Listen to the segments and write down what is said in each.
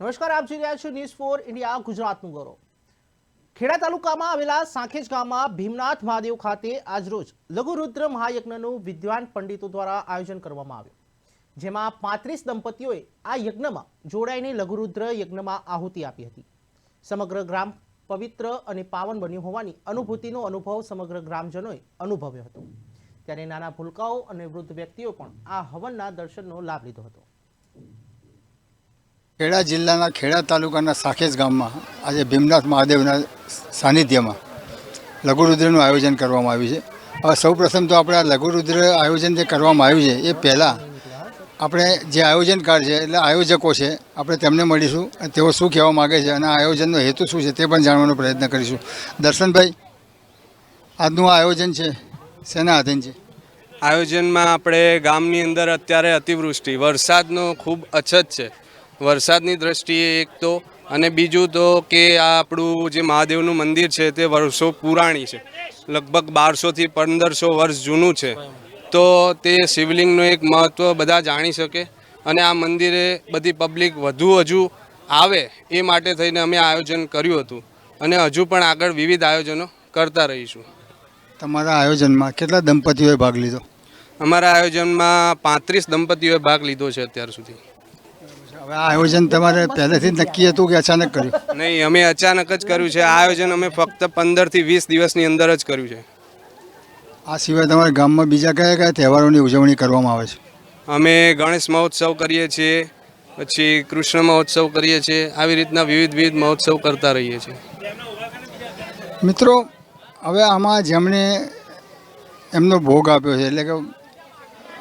નમસ્કાર, આપ જોઈ રહ્યા છો ન્યૂઝ ફોર ઇન્ડિયા ગુજરાતનું ગૌરવ. ખેડા તાલુકામાં આવેલા સાંખેજ ગામમાં ભીમનાથ મહાદેવ ખાતે આજરોજ લઘુરુદ્ર મહાયજ્ઞનું વિદ્વાન પંડિતો દ્વારા આયોજન કરવામાં આવ્યું, જેમાં પાંત્રીસ દંપતીઓએ આ યજ્ઞમાં જોડાઈને લઘુરુદ્ર યજ્ઞમાં આહુતિ આપી હતી. સમગ્ર ગ્રામ પવિત્ર અને પાવન બન્યું હોવાની અનુભૂતિનો અનુભવ સમગ્ર ગ્રામજનોએ અનુભવ્યો હતો. ત્યારે નાના ભૂલકાઓ અને વૃદ્ધ વ્યક્તિઓ પણ આ હવનના દર્શનનો લાભ લીધો હતો. ખેડા જિલ્લાના ખેડા તાલુકાના સાખેજ ગામમાં આજે ભીમનાથ મહાદેવના સાનિધ્યમાં લઘુરુદ્રનું આયોજન કરવામાં આવ્યું છે. હવે સૌપ્રથમ તો આપણે આ લઘુરુદ્ર આયોજન જે કરવામાં આવ્યું છે, એ પહેલાં આપણે જે આયોજનકાર છે, એટલે આયોજકો છે, આપણે તેમને મળીશું અને તેઓ શું કહેવા માગે છે અને આ આયોજનનો હેતુ શું છે તે પણ જાણવાનો પ્રયત્ન કરીશું. દર્શનભાઈ, આજનું આયોજન છે, શેના આધીન છે? આયોજનમાં આપણે ગામની અંદર અત્યારે અતિવૃષ્ટિ, વરસાદનો ખૂબ અછત છે. વરસાદની દ્રષ્ટિએ એક તો અને બીજું તો કે આ આપણું જે મહાદેવનું મંદિર છે તે વર્ષો પુરાણી છે. લગભગ બારસોથી પંદરસો વર્ષ જૂનું છે. તો તે શિવલિંગનું એક મહત્ત્વ બધા જાણી શકે અને આ મંદિરે બધી પબ્લિક વધુ હજુ આવે એ માટે થઈને અમે આયોજન કર્યું હતું. અને હજુ પણ આગળ વિવિધ આયોજનો કરતા રહીશું. તમારા આયોજનમાં કેટલા દંપતીઓએ ભાગ લીધો? અમારા આયોજનમાં પાંત્રીસ દંપતીઓએ ભાગ લીધો છે અત્યાર સુધી. હવે આ આયોજન તમારે પહેલેથી જ નક્કી હતું કે અચાનક કર્યું? નહીં અમે અચાનક જ કર્યું છે. આ આયોજન અમે ફક્ત પંદરથી વીસ દિવસની અંદર જ કર્યું છે. આ સિવાય તમારા ગામમાં બીજા કયા કયા તહેવારોની ઉજવણી કરવામાં આવે છે? અમે ગણેશ મહોત્સવ કરીએ છીએ પછી કૃષ્ણ મહોત્સવ કરીએ છીએ આવી રીતના વિવિધ વિવિધ મહોત્સવ કરતા રહીએ છીએ. મિત્રો હવે આમાં જેમણે એમનો ભોગ આપ્યો છે એટલે કે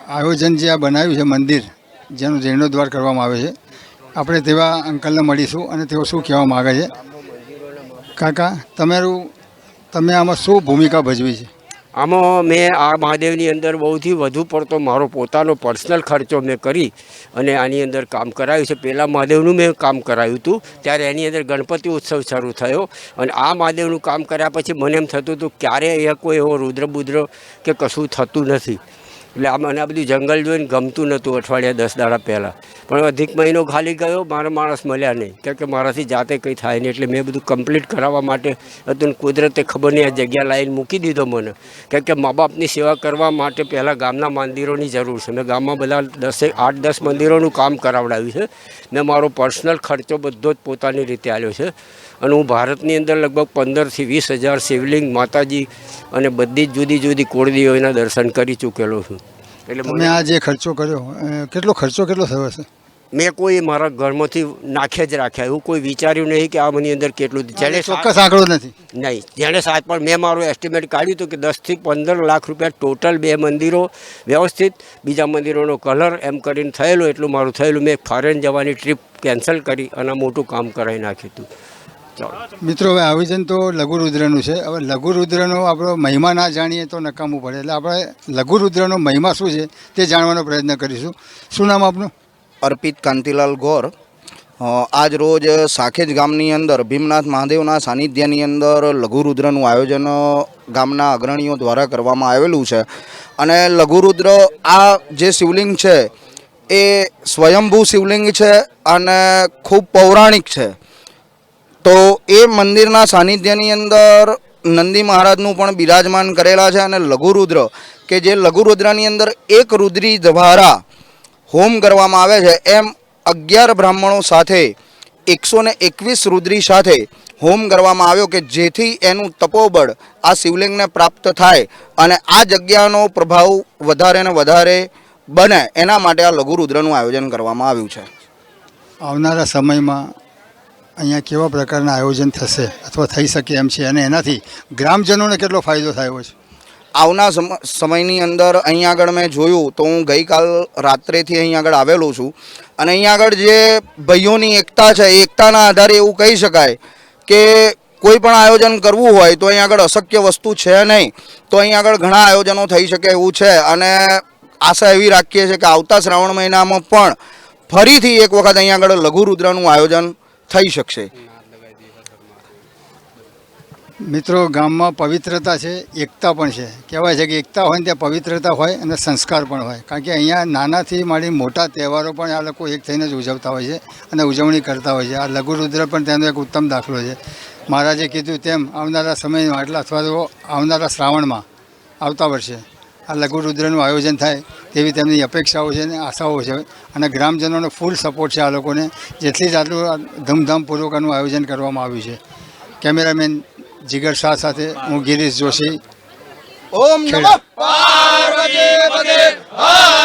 આયોજન જે આ બનાવ્યું છે મંદિર જેનું જીર્ણોદ્વાર કરવામાં આવે છે આપણે તેવા અંકલને મળીશું અને તેઓ શું કહેવા માગે છે? કાકા, તમારું, તમે આમાં શું ભૂમિકા ભજવી છે? આમાં મેં આ મહાદેવની અંદર બહુથી વધુ પડતો મારો પોતાનો પર્સનલ ખર્ચો મેં કરી અને આની અંદર કામ કરાવ્યું છે. પહેલાં મહાદેવનું મેં કામ કરાવ્યું હતું, ત્યારે એની અંદર ગણપતિ ઉત્સવ શરૂ થયો અને આ મહાદેવનું કામ કર્યા પછી મને એમ થતું હતું, ક્યારે એ કોઈ એવો રુદ્ર બુદ્ર કે કશું થતું નથી. એટલે આ મને આ બધું જંગલ જોઈને ગમતું નહોતું અઠવાડિયા દસ દાડા પહેલાં. પણ અધિક મહિનો ખાલી ગયો, મારા માણસ મળ્યા નહીં. કેમ કે મારાથી જાતે કંઈ થાય નહીં. એટલે મેં બધું કમ્પ્લીટ કરાવવા માટે હતું કુદરતે ખબર નહીં, આ જગ્યા લાવીને મૂકી દીધો મને. કેમ કે મા બાપની સેવા કરવા માટે પહેલાં ગામના મંદિરોની જરૂર છે. મેં ગામમાં બધા દસે, આઠ, દસ મંદિરોનું કામ કરાવડાવ્યું છે. મેં મારો પર્સનલ ખર્ચો બધો જ પોતાની રીતે આવ્યો છે. અને હું ભારતની અંદર લગભગ પંદરથી વીસ હજાર શિવલિંગ, માતાજી અને બધી જ જુદી જુદી કોળદીઓના દર્શન કરી ચૂકેલો છું. એટલે તમે મને આ જે ખર્ચો કર્યો કેટલો ખર્ચો કેટલો થયો હશે? મેં કોઈ મારા ઘરમાંથી નાખ્યા જ રાખ્યા. એવું કોઈ વિચાર્યું નહીં કે આ મની અંદર કેટલું જેણે ચોક્કસ આંકડો નથી. નહીં. જેણે સાત પણ મેં મારું એસ્ટિમેટ કાઢ્યું હતું કે દસથી પંદર લાખ રૂપિયા ટોટલ બે મંદિરો વ્યવસ્થિત. બીજા મંદિરોનો કલર એમ કરીને થયેલો એટલું મારું થયેલું. મેં ફોરેન જવાની ટ્રીપ કેન્સલ કરી અને મોટું કામ કરાવી નાખ્યું હતું. મિત્રો હવે આયોજન તો લઘુરુદ્રનું છે. હવે લઘુરુદ્રનો આપણો મહિમા ના જાણીએ તો નકામું પડે. એટલે આપણે લઘુરુદ્રનો મહિમા શું છે તે જાણવાનો પ્રયત્ન કરીશું. શું નામ આપનું? અર્પિત કાંતિલાલ ગોર. આજ રોજ સાખેજ ગામની અંદર ભીમનાથ મહાદેવના સાનિધ્યની અંદર લઘુરુદ્રનું આયોજન અ, ગામના અગ્રણીઓ દ્વારા કરવામાં આવેલું છે. અને લઘુરુદ્ર આ જે શિવલિંગ છે એ સ્વયંભૂ શિવલિંગ છે અને ખૂબ પૌરાણિક છે. તો એ મંદિરના સાનિધ્યની અંદર નંદી મહારાજનું પણ બિરાજમાન કરેલા છે અને લઘુરુદ્ર, કે જે લઘુરુદ્રની અંદર એક રુદ્રી દ્વારા હોમ કરવામાં આવે છે, એમ અગિયાર બ્રાહ્મણો સાથે, એકસો ને એકવીસ રુદ્રી સાથે હોમ કરવામાં આવ્યો કે જેથી એનું તપોબળ આ શિવલિંગને પ્રાપ્ત થાય અને આ જગ્યાનો પ્રભાવ વધારે ને વધારે બને. એના માટે આ લઘુરુદ્રનું આયોજન કરવામાં આવ્યું છે. આવનારા સમયમાં અહીંયા કેવા પ્રકારના આયોજન થશે અથવા થઈ શકે એમ છે અને એનાથી ગ્રામજનોને કેટલો ફાયદો થયો છે? આવના સમ- સમયની અંદર અહીં આગળ મેં જોયું તો હું ગઈકાલ રાત્રેથી અહીં આગળ આવેલો છું અને અહીં આગળ જે ભાઈઓની એકતા છે એકતાના આધારે એવું કહી શકાય કે કોઈ પણ આયોજન કરવું હોય તો અહીં આગળ અશક્ય વસ્તુ છે નહીં. તો અહીં આગળ ઘણા આયોજનો થઈ શકે એવું છે અને આશા એવી રાખીએ છીએ કે આવતા શ્રાવણ મહિનામાં પણ ફરીથી એક વખત અહીં આગળ લઘુરુદ્રનું આયોજન થઈ શકશે. મિત્રો, ગામમાં પવિત્રતા છે, એકતા પણ છે. કહેવાય છે કે એકતા હોય ને ત્યાં પવિત્રતા હોય અને સંસ્કાર પણ હોય. કારણ કે અહીંયા નાનાથી માંડી મોટા તહેવારો પણ આ લોકો એક થઈને જ ઉજવતા હોય છે અને ઉજવણી કરતા હોય છે. આ લઘુરુદ્ર પણ તેનો એક ઉત્તમ દાખલો છે. મહારાજે કીધું તેમ, આવનારા સમયમાં, એટલે અથવા તો આવનારા શ્રાવણમાં, આવતા વર્ષે આ લઘુરુદ્રનું આયોજન થાય તેવી તેમની અપેક્ષાઓ છે અને આશાઓ છે. અને ગ્રામજનોનો ફૂલ સપોર્ટ છે આ લોકોને. જેટલી જ આટલું ધૂમધામપૂર્વક આનું આયોજન કરવામાં આવ્યું છે. કેમેરામેન જીગર શાહ સાથે હું ગિરીશ જોશી. ઓમ નમઃ. પાર્વતી હર હર